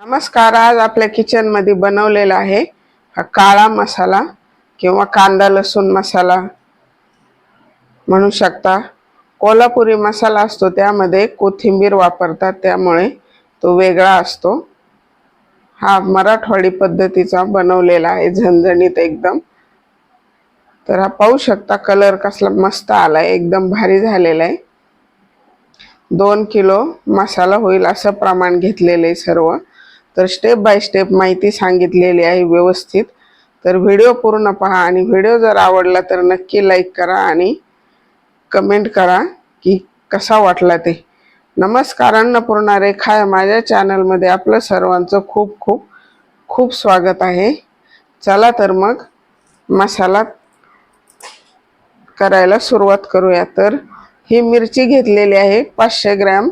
नमस्कार आज आपल्या किचनमध्ये बनवलेला आहे हा काळा मसाला किंवा कांदा लसूण मसाला. म्हणू शकता कोल्हापुरी मसाला असतो त्यामध्ये कोथिंबीर वापरतात त्यामुळे तो वेगळा असतो. हा मराठवाडी पद्धतीचा बनवलेला आहे झणझणीत एकदम. तर हा पाहू शकता कलर कसला मस्त आला आहे एकदम भारी झालेला आहे. दोन किलो मसाला होईल असं प्रमाण घेतलेलं आहे सर्व. तर स्टेप बाय स्टेप माहिती सांगितलेली आहे व्यवस्थित. तर व्हिडिओ पूर्ण पहा आणि व्हिडिओ जर आवडला तर नक्की लाईक करा आणि कमेंट करा की कसा वाटला ते. नमस्कार अन्नपूर्णा रेखा या माझ्या चॅनलमध्ये आपलं सर्वांचं खूप खूप खूप स्वागत आहे. चला तर मग मसाला करायला सुरुवात करूया. तर ही मिरची घेतलेली आहे पाचशे ग्रॅम.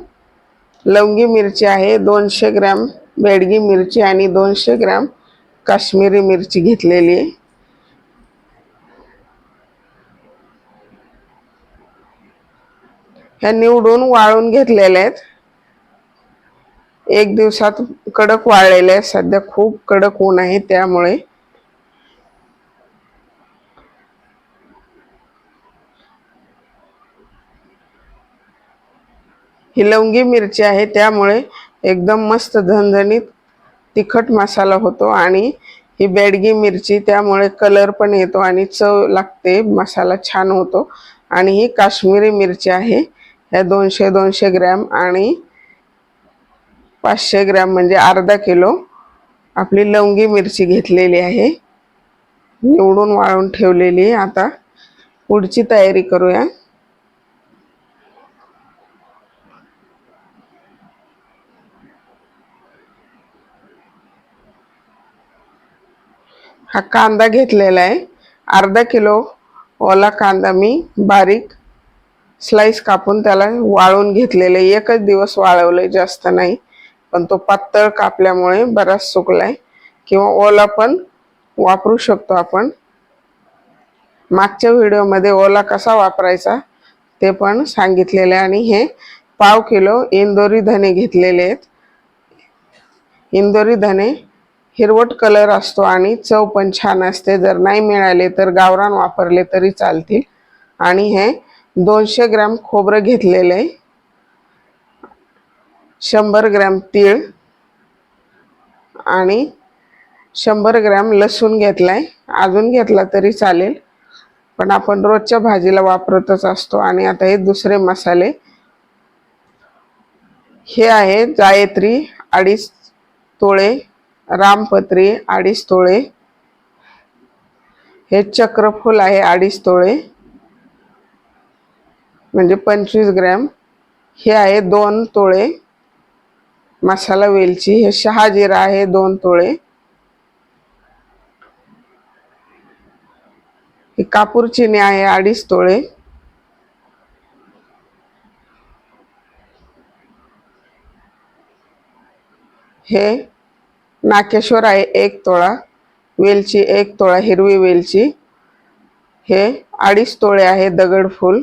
लवंगी मिरची आहे दोनशे ग्रॅम. बेडगी मिरची आणि दोनशे ग्रॅम काश्मीरी मिरची घेतलेली आहे. ह्या निवडून वाळून घेतलेल्या आहेत. एक दिवसात कडक वाळलेले आहेत. सध्या खूप कडक ऊन आहे त्यामुळे. ही लवंगी मिरची आहे त्यामुळे एकदम मस्त झणझणीत तिखट मसाला होतो आणि ही बेडगी मिरची त्यामुळे कलर पण येतो आणि चव लागते मसाला छान होतो. आणि ही काश्मीरी मिरची आहे ह्या दोनशे दोनशे ग्रॅम आणि पाचशे ग्रॅम म्हणजे अर्धा किलो आपली लवंगी मिरची घेतलेली आहे. निवडून वाळून ठेवलेली आहे. आता पुढची तयारी करूया. हा कांदा घेतलेला आहे. अर्धा किलो ओला कांदा मी बारीक स्लाइस कापून त्याला वाळून आहे. एकच दिवस वाळवले जास्त नाही. पण तो पातळ कापल्यामुळे बराच सुकलाय. किंवा ओला पण वापरू शकतो आपण. मागच्या व्हिडिओमध्ये ओला कसा वापरायचा ते पण सांगितलेलं आहे. आणि हे पाव किलो इंदोरी धने घेतलेले आहेत. इंदोरी धने हिरवट कलर असतो आणि चव पण छान असते. जर नाही मिळाले तर गावरान वापरले तरी चालतील. आणि हे दोनशे ग्रॅम खोबरं घेतलेलं आहे. शंभर ग्रॅम तीळ आणि शंभर ग्रॅम लसूण घेतलाय. अजून घेतला तरी चालेल. पण आपण रोजच्या भाजीला वापरतच असतो. आणि आता हे दुसरे मसाले. हे आहे जायत्री अडीच तोळे रामपत्री अडीच तोळे. हे चक्रफूल आहे अडीच तोळे. म्हणजे पंचवीस ग्रॅम. हे आहे दोन तोळे. मसाला वेलची. हे शहाजिरा आहे दोन तोळे. हे कापूर चिनी आहे अडीच तोळे. हे नाकेश्वर आहे एक तोळा वेलची एक तोळा हिरवी वेलची. हे अडीच तोळे आहे दगडफूल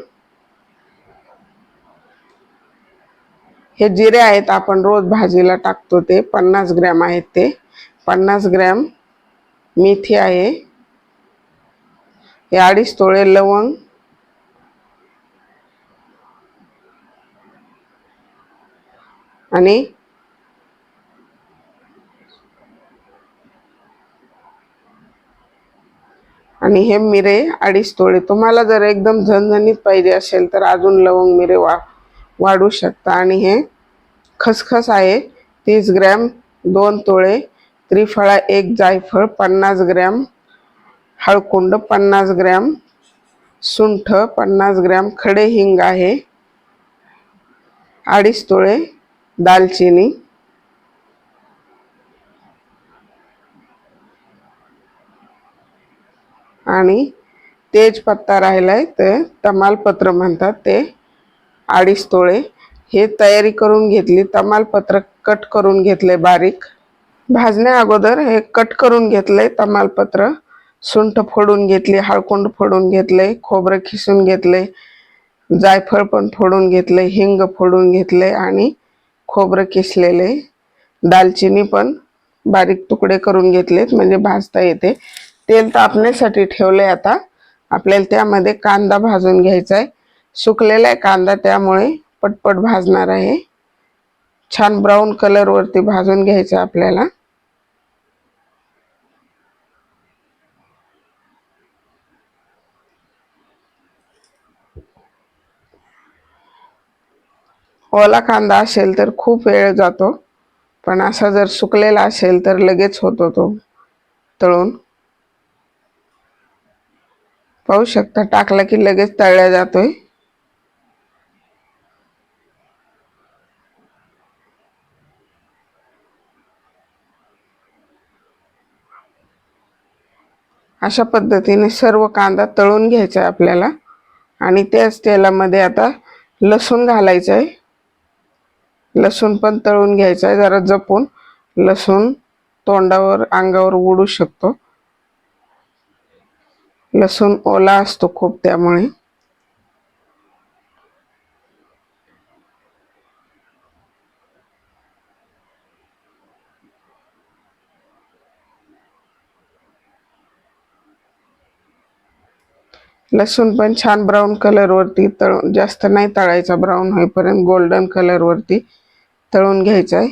हे जिरे आहेत आपण रोज भाजीला टाकतो ते. पन्नास ग्रॅम आहेत ते. पन्नास ग्रॅम मेथी आहे. हे अडीच तोळे लवंग. आणि आणि हे मिरे अडीच तोळे. तुम्हाला जर एकदम झणझणीत पाहिजे असेल तर अजून लवंग मिरे वा वाढू शकता. आणि हे खसखस आहे तीस ग्रॅम दोन तोळे त्रिफळा एक जायफळ पन्नास ग्रॅम हळकुंड पन्नास ग्रॅम सुंठ पन्नास ग्रॅम खडे हिंग आहे अडीच तोळे दालचिनी आणि तेजपत्ता राहिला आहे ते तमालपत्र म्हणतात ते. अडीच तोळे. हे तयारी करून घेतली. तमालपत्र कट करून घेतले बारीक. भाजण्या अगोदर हे कट करून घेतलंय तमालपत्र सुंठ फोडून घेतली. हळकुंड फोडून घेतले. खोबरं खिसून घेतले. जायफळ पण फोडून घेतले. हिंग फोडून घेतले आणि खोबरं किसलेले. दालचिनी पण बारीक तुकडे करून घेतलेत. म्हणजे भाजता येते. तेल तापण्यासाठी ठेवलंय आता. आपल्याला त्यामध्ये कांदा भाजून घ्यायचा आहे सुकलेला आहे कांदा त्यामुळे पटपट भाजणार आहे. छान ब्राऊन कलरवरती भाजून घ्यायचं आपल्याला. ओला कांदा असेल तर खूप वेळ जातो पण असा जर सुकलेला असेल तर लगेच होतो तो तळून. पाहू शकता टाकला की लगेच तळला जातोय. अशा पद्धतीने सर्व कांदा तळून घ्यायचा आहे आपल्याला. आणि त्याच तेलामध्ये आता लसूण घालायचं आहे लसूण पण तळून घ्यायचं आहे जरा जपून. लसूण तोंडावर अंगावर उडू शकतो. लसूण ओला असतो खूप त्यामुळे. लसूण पण छान ब्राऊन कलरवरती तळून जास्त नाही तळायचा ब्राऊन होईपर्यंत गोल्डन कलरवरती तळून घ्यायचं आहे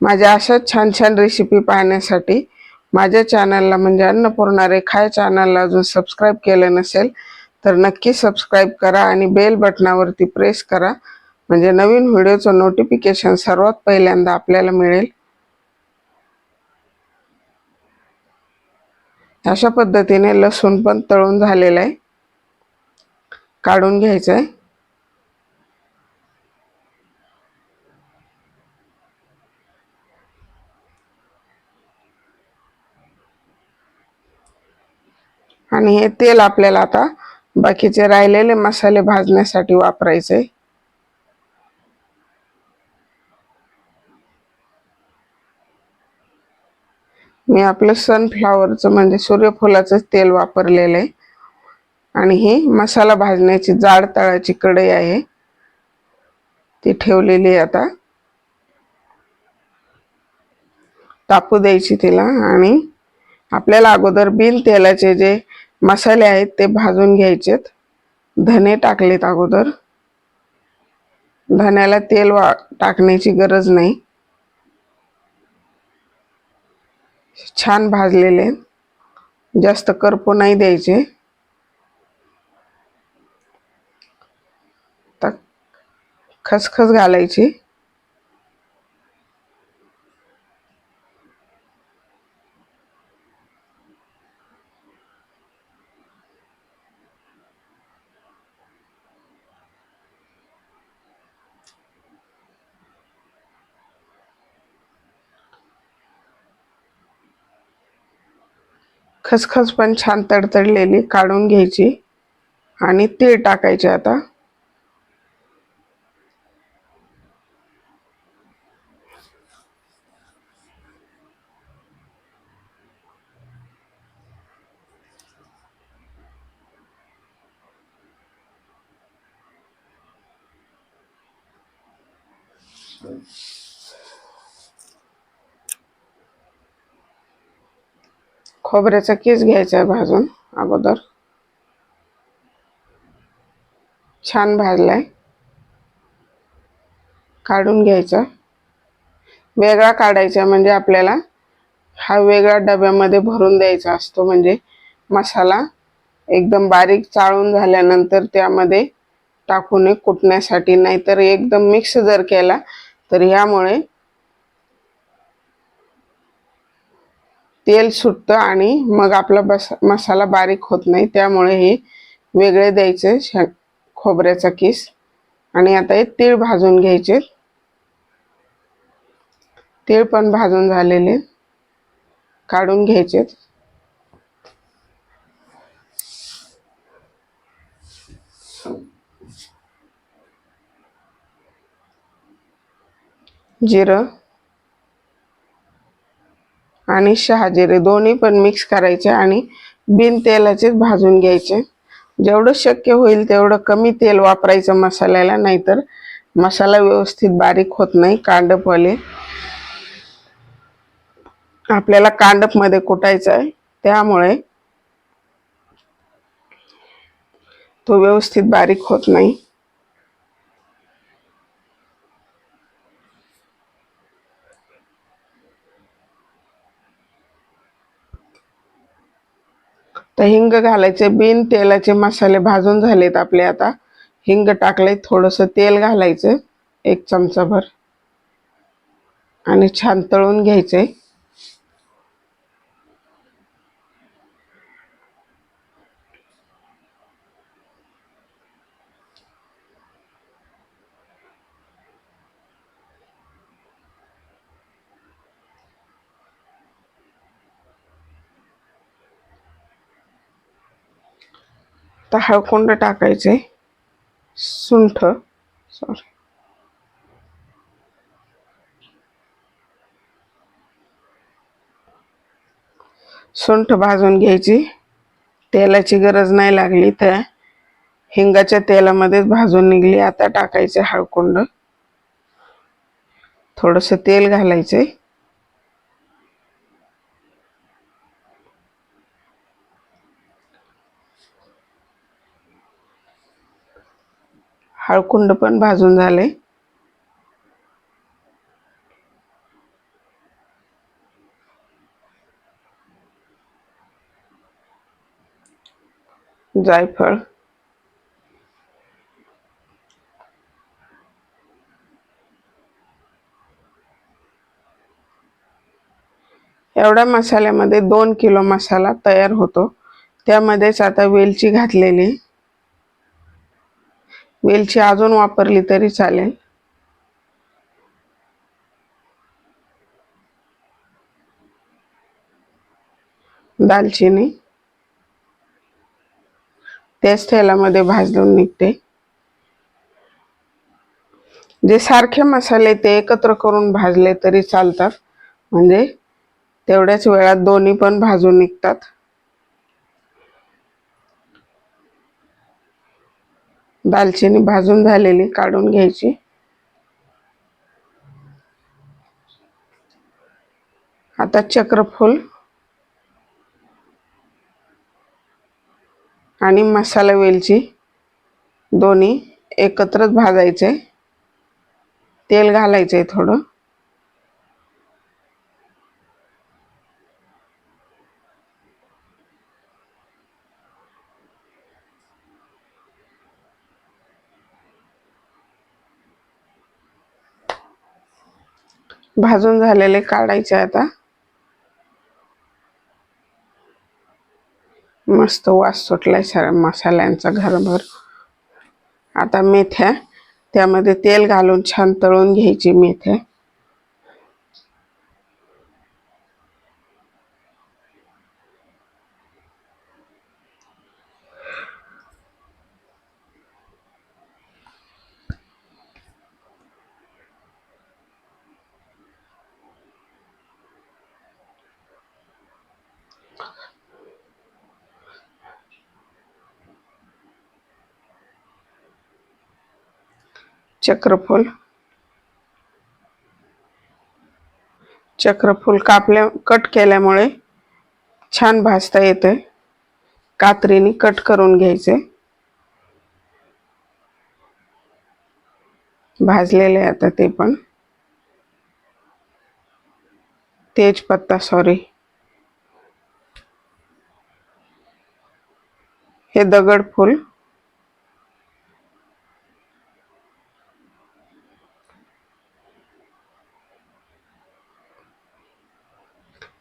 माझ्या अशाच छान छान रेसिपी पाहण्यासाठी माझ्या चॅनलला म्हणजे अन्नपूर्णा रेखा चॅनलला अजून सबस्क्राईब केलं नसेल तर नक्की सबस्क्राईब करा आणि बेल बटनावरती प्रेस करा. म्हणजे नवीन व्हिडिओचं नोटिफिकेशन सर्वात पहिल्यांदा आपल्याला मिळेल. अशा पद्धतीने लसूण पण तळून झालेलं आहे. काढून घ्यायचं आहे आणि हे तेल आपल्याला आता बाकीचे राहिलेले मसाले भाजण्यासाठी वापरायचे. मी आपलं सनफ्लावरचं म्हणजे सूर्यफुलाचं तेल वापरलेलं आहे. आणि ही मसाला भाजण्याची जाड तळाची कढई आहे. ती ठेवलेली आहे आता. तापू द्यायची तिला आणि आपल्याला अगोदर बिन तेलाचे जे मसाले आहेत ते भाजून घ्यायचेत. धने टाकलेत अगोदर. धन्याला तेल वा टाकण्याची गरज नाही. छान भाजलेले. जास्त करपू नाही द्यायचे. खसखस घालायची. खसखस पण छान तडतडलेली काढून घ्यायची. आणि तीळ टाकायचे आता. खोबऱ्याचा केस घ्यायचा आहे भाजून अगोदर. छान भाजलाय. काढून घ्यायचा. वेगळा काढायचा म्हणजे आपल्याला हा वेगळा डब्यामध्ये भरून द्यायचा असतो म्हणजे मसाला एकदम बारीक चाळून झाल्यानंतर त्यामध्ये टाकू नये कुटण्यासाठी नाहीतर एकदम मिक्स जर केला तर ह्यामुळे तेल सुटतं आणि मग आपला बस मसाला बारीक होत नाही. त्यामुळे हे वेगळे द्यायचे खोबऱ्याचा किस. आणि आता हे तीळ भाजून घ्यायचे. तीळ पण भाजून झालेले. काढून घ्यायचे. जिरं. आणि शहाजिरे दोन्ही पण मिक्स करायचे आणि बिन तेलाचेच भाजून घ्यायचे. जेवढं शक्य होईल तेवढं कमी तेल वापरायचं मसाल्याला नाहीतर मसाला व्यवस्थित बारीक होत नाही कांडपवाले आपल्याला कांडपमध्ये कुटायचं आहे त्यामुळे तो व्यवस्थित बारीक होत नाही. तर हिंग घालायचे बिन तेलाचे मसाले भाजून झालेत आपले आता. हिंग टाकले थोडस तेल घालायचं एक चमचाभर. आणि छान तळून घ्यायचे आता हळकुंड टाकायचे सुंठ. सॉरी सुंठ भाजून घ्यायची. तेलाची गरज नाही लागली तर हिंगाच्या तेलामध्येच भाजून निघली. आता टाकायचे हळकुंड थोडस तेल घालायचे हळकुंड पण भाजून झाले. जायफळ. एवढ्या मसाल्यामध्ये दोन किलो मसाला तयार होतो. त्यामध्येच आता वेलची घातलेली. वेलची अजून वापरली तरी चालेल. दालचिनी. त्याच तेलामध्ये भाजून निघते. जे सारखे मसाले ते एकत्र करून भाजले तरी चालतात. म्हणजे तेवढ्याच वेळात दोन्ही पण भाजून निघतात. दालचिनी भाजून झालेली काढून घ्यायची. आता चक्रफूल आणि मसाला वेलची दोन्ही एकत्रच भाजायचे. तेल घालायचे थोडं. भाजून झालेले काढायचे आता. मस्त वास सुटलाय सर मसाल्यांचा घरभर. आता मेथ्या त्यामध्ये तेल घालून छान तळून घ्यायची मेथ्या. चक्रफूल. चक्रफूल कापल्या कट केल्यामुळे छान भाजता येते. कात्रीने कट करून घ्यायचे. भाजलेले आता ते पण. तेजपत्ता सॉरी हे दगड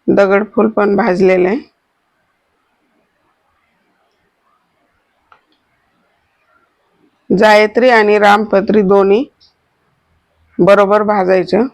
दगडफूल पण भाजलेलं. आहे जायत्री आणि रामपत्री दोन्ही बरोबर भाजायचं.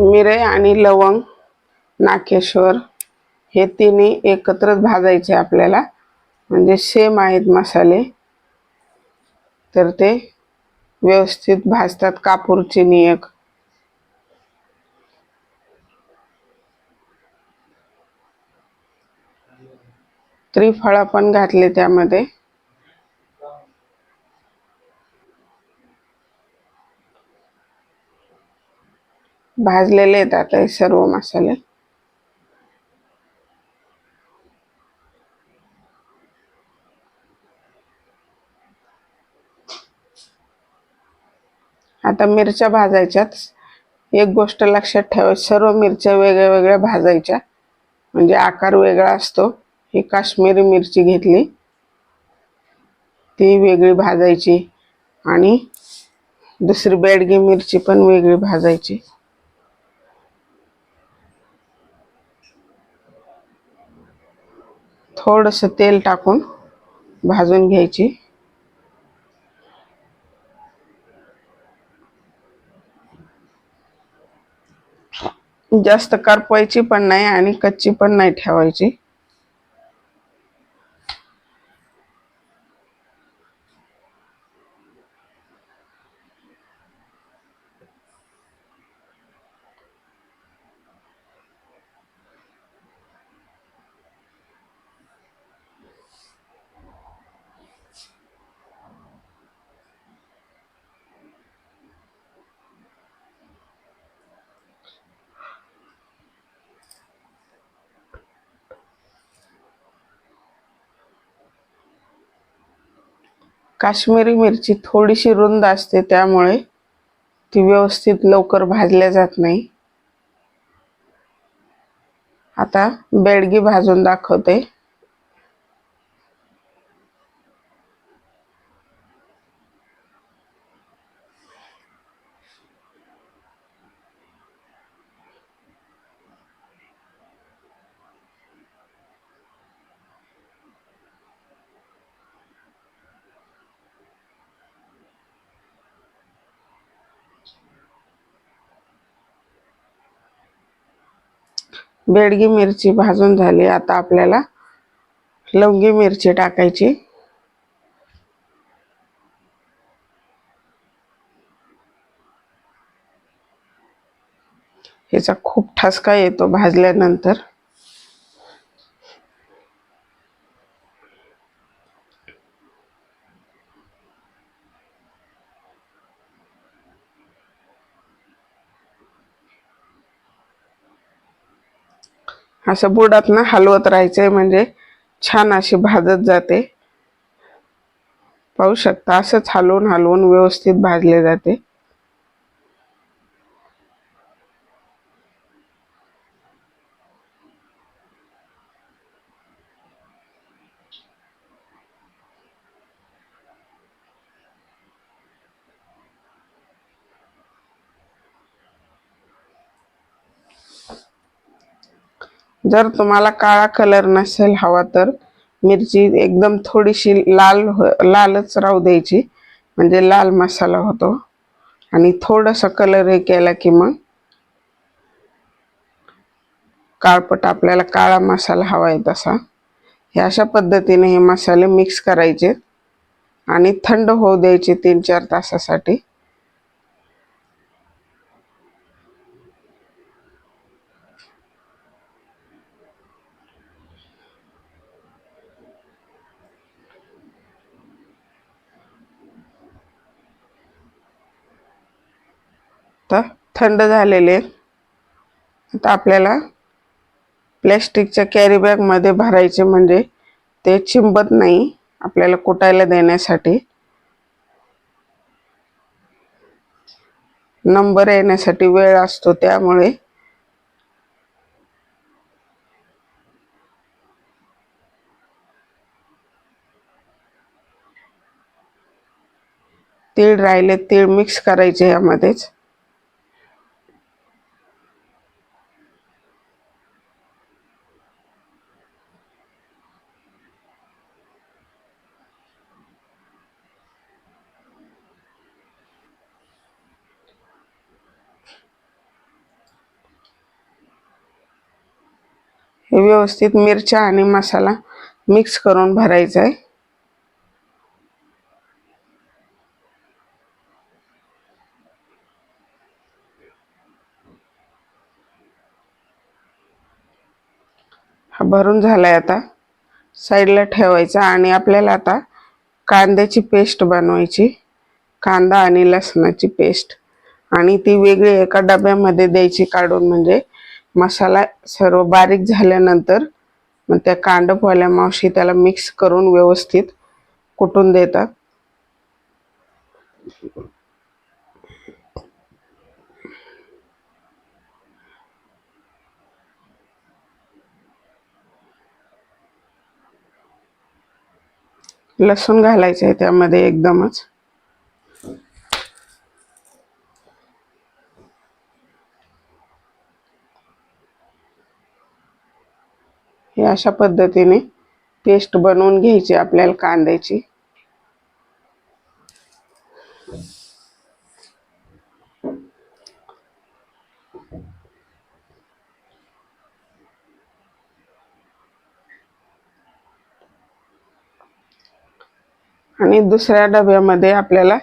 मिरे आणि लवंग नाकेश्वर हे तिन्ही एकत्रच भाजायचे आपल्याला. म्हणजे सेम आहेत मसाले. तर ते व्यवस्थित भाजतात कापूर चिनी एक. त्रिफळा पण घातले त्यामध्ये. भाजलेले आहेत आता हे सर्व मसाले. आता मिरच्या भाजायच्यात. एक गोष्ट लक्षात ठेवा सर्व मिरच्या वेगळ्या वेगळ्या भाजायच्या. म्हणजे आकार वेगळा असतो. ही काश्मीरी मिरची घेतली. ती वेगळी भाजायची. आणि दुसरी बेडगी मिरची पण वेगळी भाजायची. थोडस तेल टाकून भाजून घ्यायची. जास्त करपवायची पण नाही आणि कच्ची पण नाही ठेवायची. काश्मीरी मिरची थोडीशी रुंद असते त्यामुळे ती व्यवस्थित लवकर भाजल्या जात नाही. आता बेडगी भाजून दाखवते. बेडगी मिरची भाजून झाली. आता आपल्याला लवंगी मिरची टाकायची. ह्याचा खूप ठसका येतो भाजल्यानंतर. असं बुडातनं हलवत राहायचंय म्हणजे छान अशी भाजत जाते. पाहू शकता असंच हलवून हलवून व्यवस्थित भाजले जाते. जर तुम्हाला काळा कलर नसेल हवा तर मिरची एकदम थोडीशी लाल हो, लालच राहू द्यायची. म्हणजे लाल मसाला होतो. आणि थोडंसं कलर हे केला की मग काळपट आपल्याला काळा मसाला हवा आहे तसा. हे अशा पद्धतीने हे मसाले मिक्स करायचे. आणि थंड होऊ द्यायचे तीन चार तासासाठी. आता थंड झालेले आता आपल्याला प्लॅस्टिकच्या कॅरीबॅगमध्ये भरायचे म्हणजे ते चिंबत नाही आपल्याला कुटायला देण्यासाठी. नंबर येण्यासाठी वेळ असतो त्यामुळे तीळ राहिले तीळ मिक्स करायचे यामध्येच. व्यवस्थित मिरच्या आणि मसाला मिक्स करून भरायचा आहे. हा भरून झालाय आता. साईडला ठेवायचा आणि आपल्याला आता कांद्याची पेस्ट बनवायची. कांदा आणि लसणाची पेस्ट. आणि ती वेगळी एका डब्यामध्ये द्यायची काढून म्हणजे मसाला सर्व बारीक झाल्यानंतर मग त्या कांडपवाल्या मावशी त्याला मिक्स करून व्यवस्थित कुटून देतात. लसूण घालायचं आहे त्यामध्ये एकदमच. हे अशा पद्धतीने पेस्ट बनवून घ्यायची आपल्याला कांद्याची. आणि दुसऱ्या डब्यामध्ये आपल्याला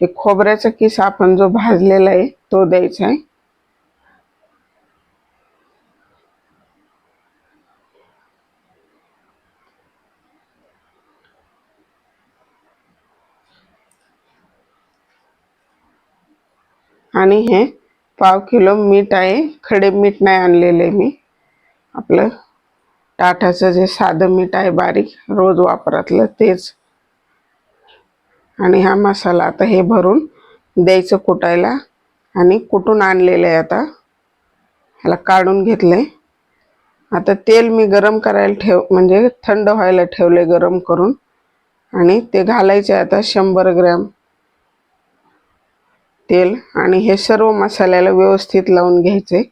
हे खोबऱ्याचा किस आपण जो भाजलेला आहे तो द्यायचा आहे. आणि हे पाव किलो मीठ आहे. खडे मीठ नाही आणलेले मी. आपलं टाटाचं जे साधं मीठ आहे बारीक रोज वापरातलं तेच. आणि हा मसाला आता हे भरून द्यायचं कुटायला. आणि कुटून आणलेलं आहे आता? ह्याला काढून घेतलं आहे आता तेल मी गरम करायला ठेव म्हणजे थंड व्हायला ठेवले गरम करून. आणि ते घालायचे आता शंभर ग्रॅम. तेल आणि हे सर्व मसाल्याला व्यवस्थित लावून घ्यायचे.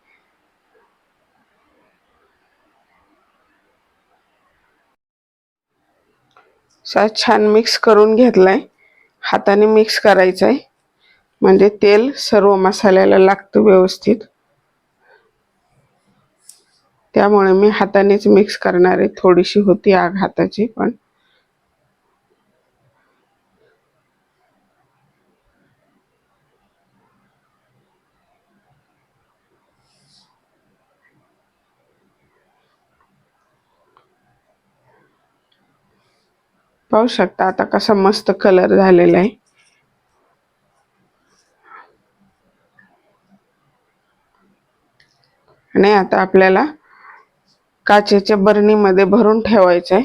छान मिक्स करून घेतलाय. हाताने मिक्स करायचं आहे म्हणजे तेल सर्व मसाल्याला लागतं व्यवस्थित. त्यामुळे मी हातानेच मिक्स करणार आहे. थोडीशी होती आग हाताची पण पाहू शकता आता कसा मस्त कलर झालेला आहे. आणि आता आपल्याला काचेच्या बरणीमध्ये भरून ठेवायचं आहे.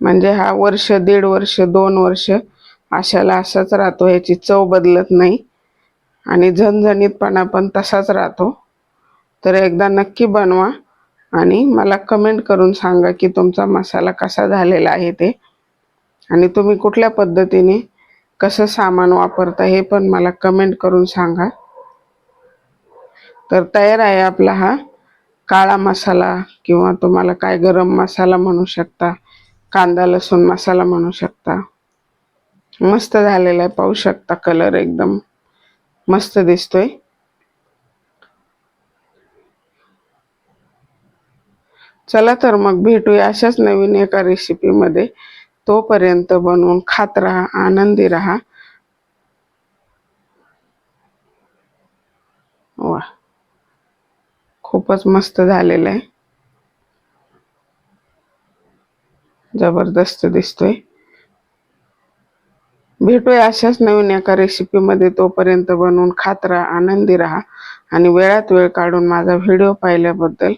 म्हणजे हा वर्ष दीड वर्ष दोन वर्ष अशाला असाच राहतो याची चव बदलत नाही. आणि झणझणीतपणा पण तसाच राहतो. तर एकदा नक्की बनवा. आणि मला कमेंट करून सांगा की तुमचा मसाला कसा झालेला आहे ते. आणि तुम्ही कुठल्या पद्धतीने कसं सामान वापरता हे पण मला कमेंट करून सांगा. तर तयार आहे आपला हा काळा मसाला किंवा तुम्हाला काय गरम मसाला म्हणू शकता कांदा लसूण मसाला म्हणू शकता. मस्त झालेला आहे पाहू शकता कलर एकदम. मस्त दिसतोय. चला तर मग भेटूया अशाच नवीन एका रेसिपीमध्ये तोपर्यंत बनवून खात राहा आनंदी राहा. वा खूपच मस्त झालेलं आहे. जबरदस्त दिसतोय. भेटूया अशाच नवीन एका रेसिपीमध्ये तोपर्यंत बनवून खात राहा आनंदी राहा. आणि वेळात वेळ काढून माझा व्हिडिओ पाहिल्याबद्दल